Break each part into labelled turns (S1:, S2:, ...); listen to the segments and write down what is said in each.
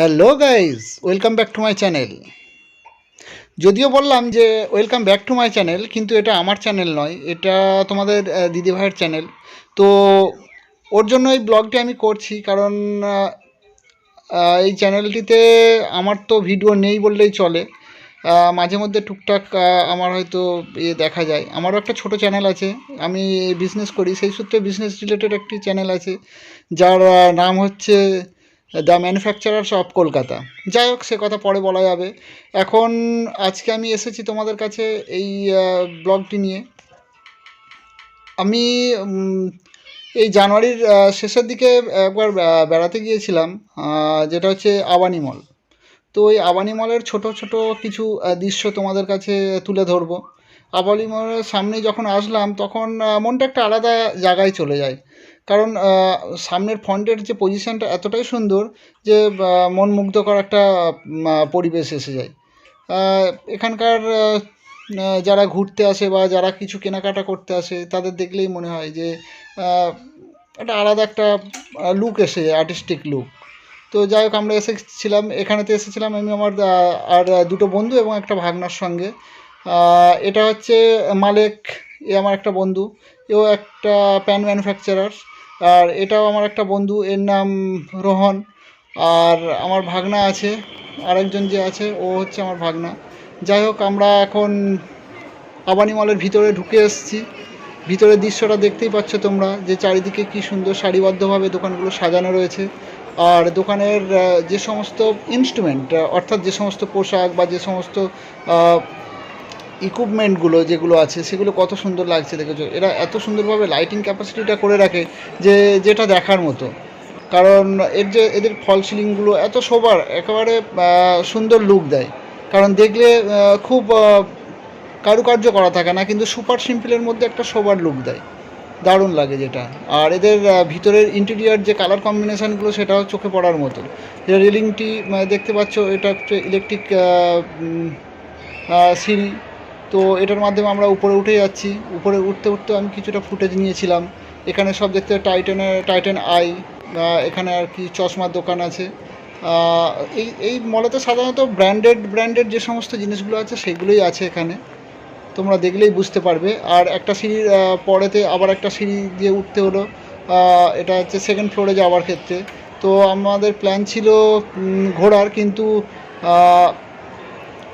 S1: Hello guys welcome back to my channel. যদিও বললাম যে welcome back to my channel, কিন্তু এটা আমার চ্যানেল নয়, এটা তোমাদের দিদিভাইয়ের চ্যানেল। তো ওর জন্য এই ব্লগটি আমি করছি কারণ এই চ্যানেলটিতে আমার তো ভিডিও নেই বললেই চলে। মাঝে মধ্যে টুকটাক আমার হয়তো ইয়ে দেখা যায়। আমারও একটা ছোট চ্যানেল আছে, আমি বিজনেস করি। সেই সূত্রে বিজনেস রিলেটেড একটি চ্যানেল আছে, যার নাম হচ্ছে দ্য ম্যানুফ্যাকচারার্স অফ কলকাতা যাই হোক, সে কথা পরে বলা যাবে। এখন আজকে আমি এসেছি তোমাদের কাছে এই ব্লগটি নিয়ে। আমি এই জানুয়ারির শেষের দিকে একবার বেড়াতে গিয়েছিলাম যেটা হচ্ছে আবানি মল। তো ওই আবানি মলের ছোট ছোট কিছু দৃশ্য তোমাদের কাছে তুলে ধরবো। আবানি মলের সামনে যখন আসলাম, তখন মনটা একটা আলাদা জায়গায় চলে যায়। কারণ সামনের ফন্টের যে পজিশনটা এতটাই সুন্দর যে মন মুগ্ধকর একটা পরিবেশ এসে যায়। এখানকার যারা ঘুরতে আসে বা যারা কিছু কেনাকাটা করতে আসে, তাদের দেখলেই মনে হয় যে একটা আলাদা একটা লুক এসে আর্টিস্টিক লুক তো যাই হোক, আমরা এসেছিলাম, এখানেতে এসেছিলাম আমি, আমার আর দুটো বন্ধু এবং একটা ভাগনার সঙ্গে। এটা হচ্ছে মালেক, এ আমার একটা বন্ধু, এও একটা প্যান ম্যানুফ্যাকচারার, আর এটাও আমার একটা বন্ধু, এর নাম রোহন, আর আমার ভাগনা আছে, আরেকজন যে আছে, ও হচ্ছে আমার ভাগনা। যাই হোক, আমরা এখন আবানি মলের ভিতরে ঢুকে এসেছি। ভিতরের দৃশ্যটা দেখতেই পাচ্ছ তোমরা, যে চারিদিকে কি সুন্দর সারিবদ্ধভাবে দোকানগুলো সাজানো রয়েছে। আর দোকানের যে সমস্ত ইনস্ট্রুমেন্ট অর্থাৎ যে সমস্ত পোশাক বা যে সমস্ত ইকুইপমেন্টগুলো যেগুলো আছে, সেগুলো কত সুন্দর লাগছে দেখেছ? এরা এত সুন্দরভাবে লাইটিং ক্যাপাসিটিটা করে রাখে যে, যেটা দেখার মতো। কারণ এর যে, এদের ফল সিলিংগুলো এত সোবার একেবারে সুন্দর লুক দেয়। কারণ দেখলে খুব কারুকার্য করা থাকে না, কিন্তু সুপার সিম্পলের মধ্যে একটা সোবার লুক দেয়। দারুণ লাগে যেটা। আর এদের ভিতরের ইন্টেরিয়ার যে কালার কম্বিনেশানগুলো সেটাও চোখে পড়ার মতো। রেলিংটি দেখতে পাচ্ছ, এটা হচ্ছে ইলেকট্রিক সিঁড়ি। তো এটার মাধ্যমে আমরা উপরে উঠে যাচ্ছি। উপরে উঠতে উঠতে আমি কিছুটা ফুটেজ নিয়েছিলাম। এখানে সব দেখতে টাইটানের টাইটান আই এখানে আর কি চশমার দোকান আছে। এই এই মলেতে সাধারণত ব্র্যান্ডেড ব্র্যান্ডেড যে সমস্ত জিনিসগুলো আছে সেগুলোই আছে এখানে। তোমরা দেখলেই বুঝতে পারবে। আর একটা সিঁড়ির পরেতে আবার একটা সিঁড়ি দিয়ে উঠতে হলো। এটা হচ্ছে সেকেন্ড ফ্লোরে যাওয়ার ক্ষেত্রে। তো আমাদের প্ল্যান ছিল ঘোরার। কিন্তু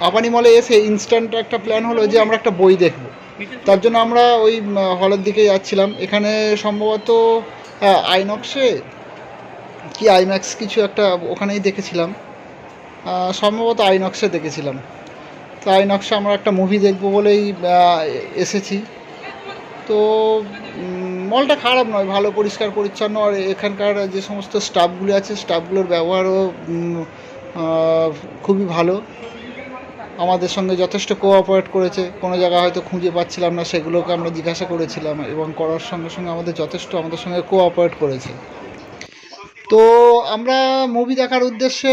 S1: আবানি মলে এসে ইনস্ট্যান্ট একটা প্ল্যান হলো যে আমরা একটা বই দেখব। তার জন্য আমরা ওই হলের দিকে যাচ্ছিলাম। এখানে সম্ভবত আইনক্সে কি আইম্যাক্স কিছু একটা ওখানেই দেখেছিলাম। সম্ভবত আইনক্সে দেখেছিলাম। তো আইনক্সে আমরা একটা মুভি দেখব বলেই এসেছি। তো মলটা খারাপ নয়, ভালো, পরিষ্কার, পরিচ্ছন্ন। আর এখানকার যে সমস্ত স্টাফগুলো আছে স্টাফগুলোর ব্যবহারও খুবই ভালো। আমাদের সঙ্গে যথেষ্ট কোঅপারেট করেছে। কোনো জায়গায় হয়তো খুঁজে পাচ্ছিলাম না, সেগুলোকে আমরা জিজ্ঞাসা করেছিলাম এবং করার সঙ্গে সঙ্গে আমাদের যথেষ্ট আমাদের সঙ্গে কোঅপারেট করেছে। তো আমরা মুভি দেখার উদ্দেশ্যে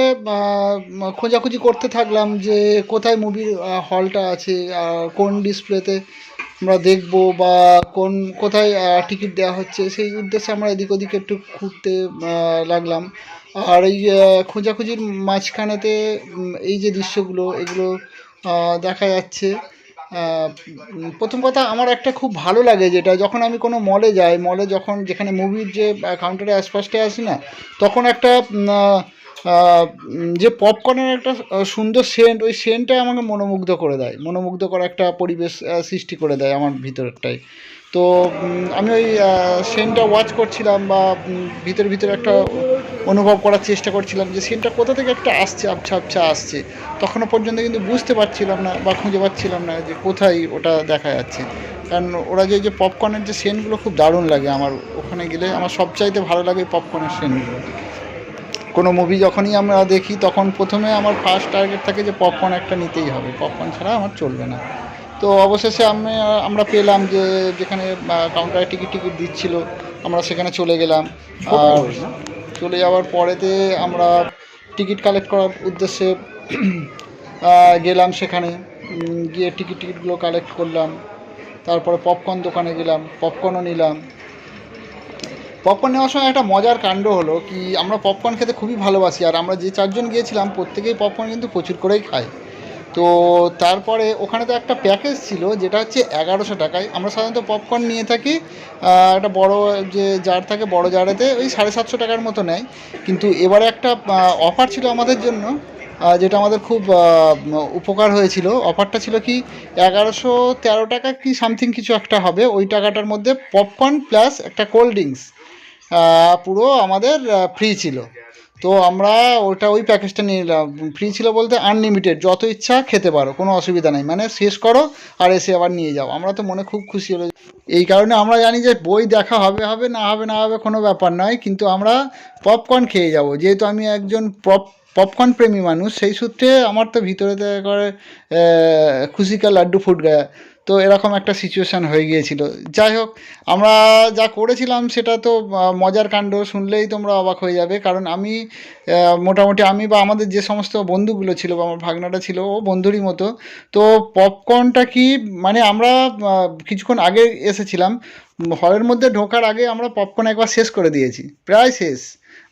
S1: খোঁজাখুঁজি করতে থাকলাম যে কোথায় মুভির হলটা আছে কোন ডিসপ্লেতে আমরা দেখব বা কোন কোথায় টিকিট দেওয়া হচ্ছে সেই উদ্দেশ্যে আমরা এদিক ওদিক একটু আহ, লাগলাম। আর এই খোঁজাখুঁজির মাঝখানেতে এই যে দৃশ্যগুলো এগুলো দেখা যাচ্ছে। প্রথম কথা আমার একটা খুব ভালো লাগে যেটা যখন আমি কোনো মলে যাই মলে যখন যেখানে মুভির যে কাউন্টারে আশপাশে আসি না তখন একটা যে পপকর্নের একটা সুন্দর সেন্ট ওই সেন্টটাই আমাকে মনোমুগ্ধ করে দেয়। মনোমুগ্ধ মনোমুগ্ধকর একটা পরিবেশ সৃষ্টি করে দেয় আমার ভিতরটাই। তো আমি ওই সেন্টটা ওয়াচ করছিলাম বা ভিতরে ভিতরে একটা অনুভব করার চেষ্টা করছিলাম যে সেন্টটা কোথা থেকে একটা আসছে, আবছা আবছা আসছে। তখনও পর্যন্ত কিন্তু বুঝতে পারছিলাম না বা খুঁজে পাচ্ছিলাম না যে কোথায় ওটা দেখা যাচ্ছে। কারণ ওরা যে যে পপকর্নের যে সেন্টগুলো খুব দারুণ লাগে আমার ওখানে গেলে, আমার সবচাইতে ভালো লাগে পপকর্নের সেন্টগুলো কোনো মুভি যখনই আমরা দেখি তখন প্রথমে আমার ফার্স্ট টার্গেট থাকে যে পপকর্ন একটা নিতেই হবে। পপকর্ন ছাড়া আমার চলবে না। তো অবশেষে আমি আমরা পেলাম যে যেখানে কাউন্টারে টিকিট টিকিট দিচ্ছিল আমরা সেখানে চলে গেলাম। আর চলে যাওয়ার পরেতে আমরা টিকিট কালেক্ট করার উদ্দেশ্যে গেলাম সেখানে। গিয়ে টিকিট টিকিটগুলো কালেক্ট করলাম। তারপরে পপকর্ন দোকানে গেলাম পপকর্নও নিলাম। পপকর্ন নেওয়ার সময় একটা মজার কাণ্ড হলো কি, আমরা পপকর্ন খেতে খুবই ভালোবাসি আর আমরা যে চারজন গিয়েছিলাম, প্রত্যেকেই পপকর্ন কিন্তু প্রচুর করেই খাই তো তারপরে ওখানে তো একটা প্যাকেজ ছিল যেটা হচ্ছে এগারোশো টাকায়। আমরা সাধারণত পপকর্ন নিয়ে থাকি একটা বড় যে জার থাকে বড় জারেতে, ওই সাড়ে সাতশো টাকার মতো নেয়। কিন্তু এবারে একটা অফার ছিল আমাদের জন্য যেটা আমাদের খুব উপকার হয়েছিল। অফারটা ছিল কি, এগারোশো তেরো টাকা কি সামথিং কিছু একটা হবে। ওই টাকাটার মধ্যে পপকর্ন প্লাস একটা কোল্ড ড্রিঙ্কস পুরো আমাদের ফ্রি ছিল। তো আমরা ওটা ওই প্যাকেজটা নিয়ে নিলাম। ফ্রি ছিল বলতে আনলিমিটেড যত ইচ্ছা খেতে পারো, কোনো অসুবিধা নেই। মানে শেষ করো আর এসে আবার নিয়ে যাও। আমরা তো মনে খুব খুশি হলো। এই কারণে আমরা জানি যে বই দেখা হবে হবে, না হবে না হবে কোনো ব্যাপার নয়। কিন্তু আমরা পপকর্ন খেয়ে যাব। যেহেতু আমি একজন পপ পপকর্ন প্রেমী মানুষ, সেই সূত্রে আমার তো ভিতরে করে খুশি কা লাড্ডু ফুট গায়া তো এরকম একটা সিচুয়েশান হয়ে গিয়েছিল। যাই হোক, আমরা যা করেছিলাম সেটা তো মজার কাণ্ড, শুনলেই তোমরা অবাক হয়ে যাবে। কারণ আমি মোটামুটি আমি বা আমাদের যে সমস্ত বন্ধুগুলো ছিল বা আমার ভাগনাটা ছিল, ও বন্ধুরই মতো। তো পপকর্নটা কি মানে আমরা কিছুক্ষণ আগে এসেছিলাম। হলের মধ্যে ঢোকার আগে আমরা পপকর্ন একবার শেষ করে দিয়েছি। প্রায় শেষ।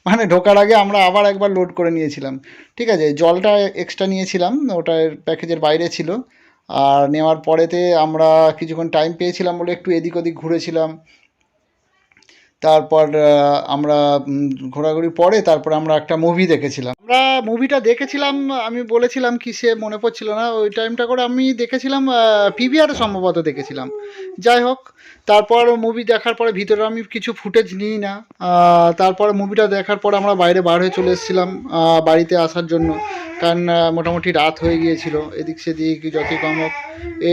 S1: মানে ঢোকার আগে আমরা আবার একবার লোড করে নিয়েছিলাম। ঠিক আছে, জলটা এক্সট্রা নিয়েছিলাম ওটা প্যাকেজের বাইরে ছিল। আর নেওয়ার পরেতে আমরা কিছুক্ষণ টাইম পেয়েছিলাম বলে একটু এদিক ওদিক ঘুরেছিলাম। তারপর আমরা ঘোরাঘুরি পরে তারপর আমরা একটা মুভি দেখেছিলাম। আমরা মুভিটা দেখেছিলাম, আমি বলেছিলাম কি সে মনে পড়ছিল না, ওই টাইমটা করে আমি দেখেছিলাম পিভিআরে সম্ভবত দেখেছিলাম। যাই হোক, তারপর মুভি দেখার পরে ভিতরে আমি কিছু ফুটেজ নিই না তারপর মুভিটা দেখার পর আমরা বাইরে বার হয়ে চলে এসেছিলাম বাড়িতে আসার জন্য। কারণ মোটামুটি রাত হয়ে গিয়েছিল, এদিক সেদিক যতই কম হোক।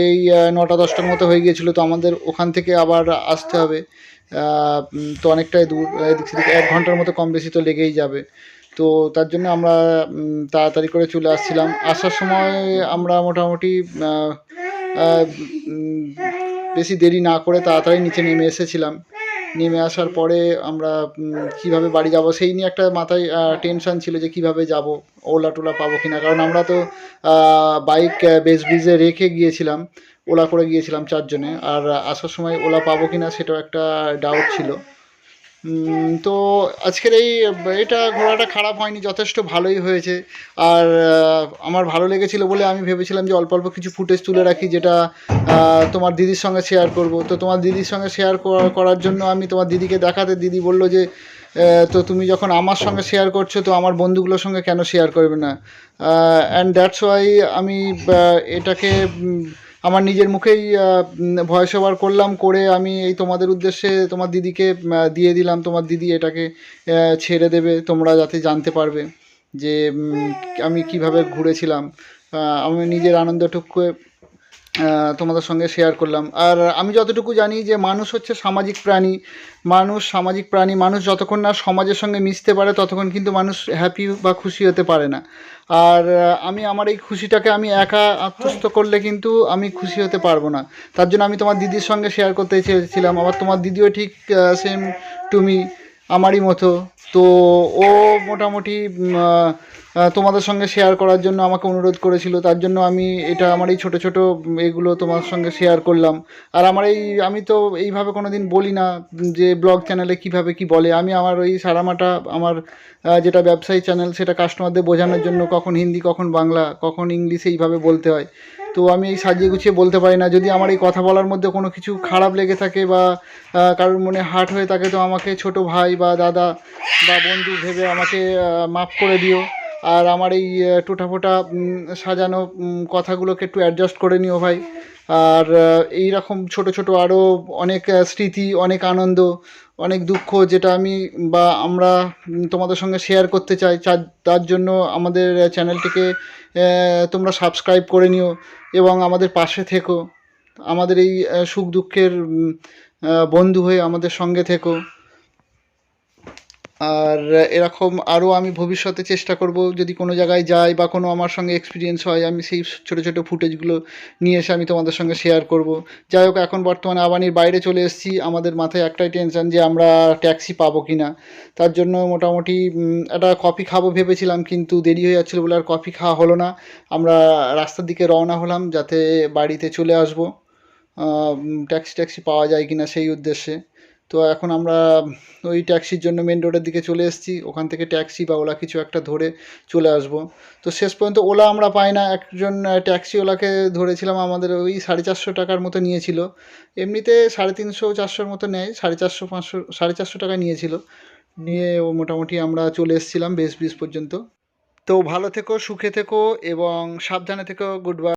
S1: এই নটা দশটার মতো হয়ে গিয়েছিল, তো আমাদের ওখান থেকে আবার আসতে হবে। তো অনেকটাই দূর, এদিক সেদিক এক ঘণ্টার মতো কম বেশি তো লেগেই যাবে। তো তার জন্য আমরা তাড়াতাড়ি করে চলে আসছিলাম। আসার সময় আমরা মোটামুটি বেশি দেরি না করে তাড়াতাড়ি নিচে নেমে এসেছিলাম। নেমে আসার পরে আমরা কীভাবে বাড়ি যাব সেই নিয়ে একটা মাথায় টেনশন ছিল যে কীভাবে যাব ওলা টোলা পাবো কিনা। কারণ আমরা তো বাইক বেস ব্রিজে রেখে গিয়েছিলাম। ওলা করে গিয়েছিলাম চারজনে। আর আসার সময় ওলা পাবো কি না সেটাও একটা ডাউট ছিল। তো আজকের এই, এটা ঘোরাটা খারাপ হয়নি, যথেষ্ট ভালোই হয়েছে। আর আমার ভালো লেগেছিল বলে আমি ভেবেছিলাম যে অল্প অল্প কিছু ফুটেজ তুলে রাখি, যেটা তোমার দিদির সঙ্গে শেয়ার করব। তো তোমার দিদির সঙ্গে শেয়ার করার জন্য আমি তোমার দিদিকে দেখাতে, দিদি বলল যে তো তুমি যখন আমার সঙ্গে শেয়ার করছ, তো আমার বন্ধুগুলোর সঙ্গে কেন শেয়ার করবে না? অ্যান্ড দ্যাটস ওয়াই আমি এটাকে আমার নিজের মুখেই ভয়েস ওভার করলাম, করে আমি এই তোমাদের উদ্দেশ্যে তোমার দিদিকে দিয়ে দিলাম, তোমার দিদি এটাকে ছেড়ে দেবে, তোমরা যাতে জানতে পারবে যে আমি কীভাবে ঘুরেছিলাম। আমি নিজের আনন্দটুকু তোমাদের সঙ্গে শেয়ার করলাম। আর আমি যতটুকু জানি যে মানুষ হচ্ছে সামাজিক প্রাণী। মানুষ সামাজিক প্রাণী, মানুষ যতক্ষণ না সমাজের সঙ্গে মিশতে পারে, ততক্ষণ কিন্তু মানুষ হ্যাপি বা খুশি হতে পারে না। আর আমি আমার এই খুশিটাকে আমি একা আত্মস্থ করলে কিন্তু আমি খুশি হতে পারব না। তার জন্য আমি তোমার দিদির সঙ্গে শেয়ার করতে চেয়েছিলাম। আবার তোমার দিদিও ঠিক সেম তুমি আমারই মতো। তো ও মোটামুটি তোমাদের সঙ্গে শেয়ার করার জন্য আমাকে অনুরোধ করেছিল। তার জন্য আমি এটা, আমার এই ছোটো ছোটো এগুলো তোমার সঙ্গে শেয়ার করলাম। আর আমার এই, আমি তো এইভাবে কোনো দিন বলি না যে ব্লগ চ্যানেলে কীভাবে কি বলে। আমি আমার ওই সারামাটা, আমার যেটা ব্যবসায়ী চ্যানেল সেটা কাস্টমারদের বোঝানোর জন্য কখন হিন্দি, কখন বাংলা, কখন ইংলিশ এইভাবে বলতে হয়। তো আমি এই সাজিয়ে গুছিয়ে বলতে পারি না। যদি আমার এই কথা বলার মধ্যে কোনো কিছু খারাপ লেগে থাকে বা কারোর মনে হার্ট হয়ে থাকে, তো আমাকে ছোট ভাই বা দাদা বা বন্ধু ভেবে আমাকে মাফ করে দিও। আর আমার এই টোটা ফোটা সাজানো কথাগুলোকে একটু অ্যাডজাস্ট করে নিও ভাই। আর এই রকম ছোট ছোট আরও অনেক স্মৃতি, অনেক আনন্দ, অনেক দুঃখ যেটা আমি বা আমরা তোমাদের সঙ্গে শেয়ার করতে চাই তার জন্য আমাদের চ্যানেলটিকে তোমরা সাবস্ক্রাইব করে নিও এবং আমাদের পাশে থেকো। আমাদের এই সুখ দুঃখের বন্ধু হয়ে আমাদের সঙ্গে থেকো। আর এরকম আরও আমি ভবিষ্যতে চেষ্টা করব যদি কোনো জায়গায় যাই বা কোনো আমার সঙ্গে এক্সপিরিয়েন্স হয়, আমি সেই ছোটো ছোটো ফুটেজগুলো নিয়ে এসে আমি তোমাদের সঙ্গে শেয়ার করব। যাই হোক, এখন বর্তমানে আবানির বাইরে চলে এসেছি। আমাদের মাথায় একটাই টেনশন যে আমরা ট্যাক্সি পাবো কি না তার জন্য মোটামুটি একটা কফি খাব ভেবেছিলাম কিন্তু দেরি হয়ে যাচ্ছিল বলে আর কফি খাওয়া হলো না। আমরা রাস্তার দিকে রওনা হলাম যাতে বাড়িতে চলে আসব। ট্যাক্সি ট্যাক্সি পাওয়া যায় কি না সেই উদ্দেশ্যে। তো এখন আমরা ওই ট্যাক্সির জন্য মেন রোডের দিকে চলে এসেছি। ওখান থেকে ট্যাক্সি বা ওলা কিছু একটা ধরে চলে আসব। তো শেষ পর্যন্ত ওলা আমরা পাই না। একজন ট্যাক্সি ওলাকে ধরেছিলাম আমাদের ওই সাড়ে চারশো টাকার মতো নিয়েছিল। এমনিতে সাড়ে তিনশো, চারশোর মতো নেয়। সাড়ে চারশো, পাঁচশো, সাড়ে চারশো টাকা নিয়েছিল। নিয়ে ও মোটামুটি আমরা চলে এসেছিলাম বেশ ব্রিজ পর্যন্ত। তো ভালো থেকো, সুখে থেকো এবং সাবধানে থেকো। Good bye